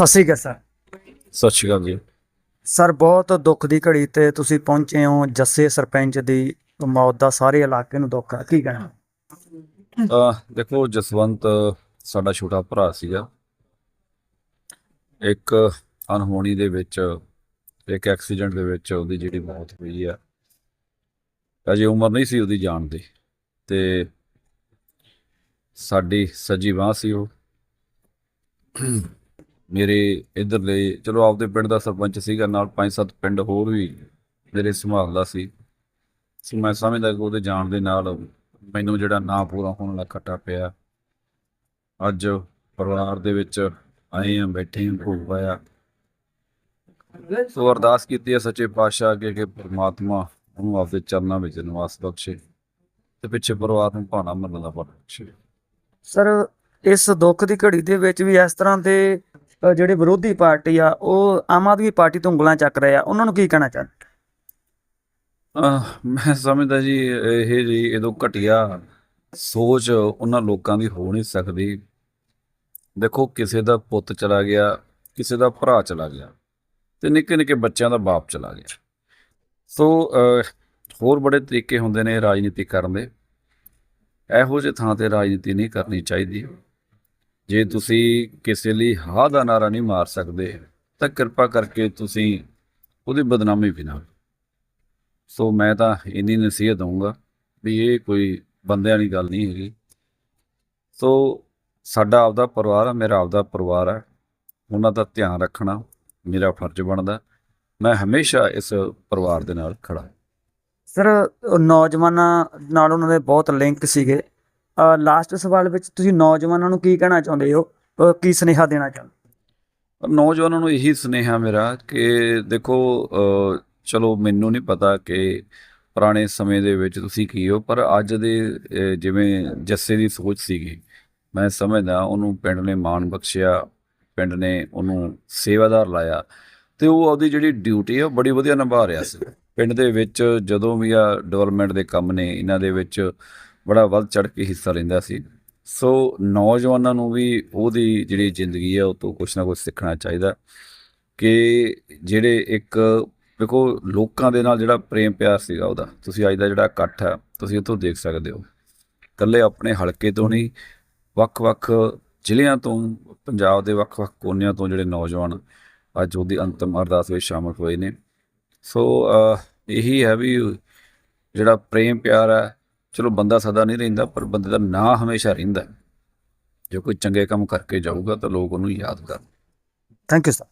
ਸਤਿ ਸ਼੍ਰੀ ਅਕਾਲ ਸਰ। ਸਤਿ ਸ਼੍ਰੀ ਅਕਾਲ ਜੀ। ਸਰ ਬਹੁਤ ਦੁੱਖ ਦੀ ਘੜੀ ਤੇ ਤੁਸੀਂ ਪਹੁੰਚੇ ਹੋ ਜੱਸੇ ਸਰਪੰਚ ਦੀ ਮੌਤ ਦਾ ਸਾਰੇ ਇਲਾਕੇ ਨੂੰ ਦੁੱਖ ਆ। ਕੀ ਕਹਿਣਾ? ਅਹ ਦੇਖੋ ਜਸਵੰਤ ਸਾਡਾ ਛੋਟਾ ਭਰਾ ਸੀਗਾ। ਇੱਕ ਅਨਹੋਣੀ ਦੇ ਵਿੱਚ ਇੱਕ ਐਕਸੀਡੈਂਟ ਦੇ ਵਿੱਚ ਉਹਦੀ ਜਿਹੜੀ ਮੌਤ ਹੋਈ ਆ। ਅਜੇ ਉਮਰ ਨਹੀਂ ਸੀ ਉਹਦੀ ਜਾਣ ਦੀ ਤੇ ਸਾਡੀ ਸੱਜੀ ਬਾਂਹ ਸੀ ਉਹ। ਮੇਰੇ ਇਧਰਲੇ, ਚਲੋ ਆਪਦੇ ਪਿੰਡ ਦਾ ਸਰਪੰਚ ਸੀਗਾ, ਨਾਲ ਪੰਜ ਸੱਤ ਪਿੰਡ ਹੋਰ ਵੀ ਮੇਰੇ ਸੰਭਾਲਦਾ ਸੀ। ਸੋ ਮੈਂ ਸਮਝਦਾ ਕਿ ਉਹਦੇ ਜਾਣ ਦੇ ਨਾਲ ਮੈਨੂੰ ਜਿਹੜਾ ਨਾ ਪੂਰਾ ਹੋਣ ਵਾਲਾ ਖੱਟਾ ਪਿਆ। ਅੱਜ ਪਰਿਵਾਰ ਦੇ ਵਿੱਚ ਆਏ ਆ ਬੈਠੇ ਹਾਂ, ਭੋਗ ਪਾਇਆ। ਸੋ ਅਰਦਾਸ ਕੀਤੀ ਹੈ ਸੱਚੇ ਪਾਤਸ਼ਾਹ ਅੱਗੇ ਕਿ ਪ੍ਰਮਾਤਮਾ ਉਹਨੂੰ ਆਪਦੇ ਚਰਨਾਂ ਵਿੱਚ ਨਿਵਾਸ ਬਖਸ਼ੇ ਤੇ ਪਿੱਛੇ ਪਰਿਵਾਰ ਨੂੰ ਭਾਣਾ ਮੰਨਣ ਦਾ ਬਖਸ਼ੇ। ਸਰ, ਇਸ ਦੁੱਖ ਦੀ ਘੜੀ ਦੇ ਵਿੱਚ ਵੀ ਇਸ ਤਰ੍ਹਾਂ ਦੇ ਜਿਹੜੇ ਵਿਰੋਧੀ ਪਾਰਟੀ ਆ ਉਹ ਆਮ ਆਦਮੀ ਪਾਰਟੀ ਤੋਂ ਉਂਗਲਾਂ ਚੱਕ ਰਹੇ ਆ। ਉਹਨਾਂ ਨੂੰ ਕੀ ਕਹਿਣਾ ਚਾਹੁੰਦੇ? ਮੈਂ ਸਮਝਦਾ ਜੀ ਇਹ ਜੀ ਇਹਦੋਂ ਘਟਿਆ ਸੋਚ ਉਹਨਾਂ ਲੋਕਾਂ ਦੀ ਹੋ ਨਹੀਂ ਸਕਦੀ। ਦੇਖੋ ਕਿਸੇ ਦਾ ਪੁੱਤ ਚਲਾ ਗਿਆ ਕਿਸੇ ਦਾ ਭਰਾ ਚਲਾ ਗਿਆ ਤੇ ਨਿੱਕੇ ਨਿੱਕੇ ਬੱਚਿਆਂ ਦਾ ਬਾਪ ਚਲਾ ਗਿਆ। ਸੋ ਅਹ, ਹੋਰ ਬੜੇ ਤਰੀਕੇ ਹੁੰਦੇ ਨੇ ਰਾਜਨੀਤੀ ਕਰਨ ਦੇ। ਇਹੋ ਜਿਹੇ ਥਾਂ ਤੇ ਰਾਜਨੀਤੀ ਨਹੀਂ ਕਰਨੀ ਚਾਹੀਦੀ। ਜੇ ਤੁਸੀਂ ਕਿਸੇ ਲਈ ਹਾਂ ਦਾ ਨਾਰਾ ਨਹੀਂ ਮਾਰ ਸਕਦੇ, ਤਾਂ ਕਿਰਪਾ ਕਰਕੇ ਤੁਸੀਂ ਉਹਦੀ ਬਦਨਾਮੀ ਵੀ ਨਾ ਕਰੋ। ਸੋ ਮੈਂ ਤਾਂ ਇੰਨੀ ਨਸੀਹਤ ਦਊਂਗਾ ਵੀ ਇਹ ਕੋਈ ਬੰਦਿਆਂ ਦੀ ਗੱਲ ਨਹੀਂ ਹੈਗੀ। ਸੋ ਸਾਡਾ ਆਪਦਾ ਪਰਿਵਾਰ ਆ, ਮੇਰਾ ਆਪਦਾ ਪਰਿਵਾਰ ਹੈ ਉਹਨਾਂ ਦਾ ਧਿਆਨ ਰੱਖਣਾ ਮੇਰਾ ਫਰਜ਼ ਬਣਦਾ। ਮੈਂ ਹਮੇਸ਼ਾ ਇਸ ਪਰਿਵਾਰ ਦੇ ਨਾਲ ਖੜਾ ਸਰ, ਨੌਜਵਾਨਾਂ ਨਾਲ ਉਹਨਾਂ ਦੇ ਬਹੁਤ ਲਿੰਕ ਸੀਗੇ। ਲਾਸਟ ਸਵਾਲ ਵਿੱਚ ਤੁਸੀਂ ਨੌਜਵਾਨਾਂ ਨੂੰ ਕੀ ਕਹਿਣਾ ਚਾਹੁੰਦੇ ਹੋ? ਕੀ ਸੁਨੇਹਾ ਦੇਣਾ ਚਾਹੁੰਦੇ ਨੌਜਵਾਨਾਂ ਨੂੰ ਇਹੀ ਸੁਨੇਹਾ ਮੇਰਾ ਕਿ ਦੇਖੋ ਚਲੋ ਮੈਨੂੰ ਨਹੀਂ ਪਤਾ ਕਿ ਪੁਰਾਣੇ ਸਮੇਂ ਦੇ ਵਿੱਚ ਤੁਸੀਂ ਕੀ ਹੋ, ਪਰ ਅੱਜ ਦੇ ਜਿਵੇਂ ਜੱਸੇ ਦੀ ਸੋਚ ਸੀਗੀ, ਮੈਂ ਸਮਝਦਾ ਉਹਨੂੰ ਪਿੰਡ ਨੇ ਮਾਣ ਬਖਸ਼ਿਆ, ਪਿੰਡ ਨੇ ਉਹਨੂੰ ਸੇਵਾਦਾਰ ਲਾਇਆ, ਤੇ ਉਹ ਆਪਦੀ ਜਿਹੜੀ ਡਿਊਟੀ ਹੈ ਬੜੀ ਵਧੀਆ ਨਿਭਾ ਰਿਹਾ ਸੀ। ਪਿੰਡ ਦੇ ਵਿੱਚ ਜਦੋਂ ਵੀ ਆ ਡਿਵੈਲਪਮੈਂਟ ਦੇ ਕੰਮ ਨੇ, ਇਹਨਾਂ ਦੇ ਵਿੱਚ ਬੜਾ ਵੱਧ ਚੜ ਕੇ ਹਿੱਸਾ ਲੈਂਦਾ ਸੀ। ਸੋ ਨੌਜਵਾਨਾਂ ਨੂੰ ਵੀ ਉਹਦੀ ਜਿਹੜੀ ਜ਼ਿੰਦਗੀ ਹੈ ਉਹ ਤੋਂ ਕੁਝ ਨਾ ਕੁਝ ਸਿੱਖਣਾ ਚਾਹੀਦਾ। ਕਿ ਜਿਹੜੇ ਇੱਕ, ਦੇਖੋ ਲੋਕਾਂ ਦੇ ਨਾਲ ਜਿਹੜਾ ਪ੍ਰੇਮ ਪਿਆਰ ਸੀਗਾ ਉਹਦਾ, ਤੁਸੀਂ ਅੱਜ ਦਾ ਜਿਹੜਾ ਇਕੱਠ ਹੈ ਤੁਸੀਂ ਉੱਥੋਂ ਦੇਖ ਸਕਦੇ ਹੋ। ਇਕੱਲੇ ਆਪਣੇ ਹਲਕੇ ਤੋਂ ਨਹੀਂ, ਵੱਖ-ਵੱਖ ਜ਼ਿਲ੍ਹਿਆਂ ਤੋਂ, ਪੰਜਾਬ ਦੇ ਵੱਖ-ਵੱਖ ਕੋਨਿਆਂ ਤੋਂ ਜਿਹੜੇ ਨੌਜਵਾਨ ਅੱਜ ਉਹਦੀ ਅੰਤਮ ਅਰਦਾਸ ਵਿੱਚ ਸ਼ਾਮਲ ਹੋਏ ਨੇ। ਸੋ ਇਹੀ ਹੈ ਵੀ ਜਿਹੜਾ ਪ੍ਰੇਮ ਪਿਆਰ ਹੈ ਚਲੋ ਬੰਦਾ ਸਦਾ ਨਹੀਂ ਰਹਿੰਦਾ, ਪਰ ਬੰਦੇ ਦਾ ਨਾਂ ਹਮੇਸ਼ਾ ਰਹਿੰਦਾ ਹੈ। ਜੇ ਕੋਈ ਚੰਗੇ ਕੰਮ ਕਰਕੇ ਜਾਊਗਾ ਤਾਂ ਲੋਕ ਉਹਨੂੰ ਯਾਦ ਕਰਨ ਥੈਂਕ ਯੂ ਸਰ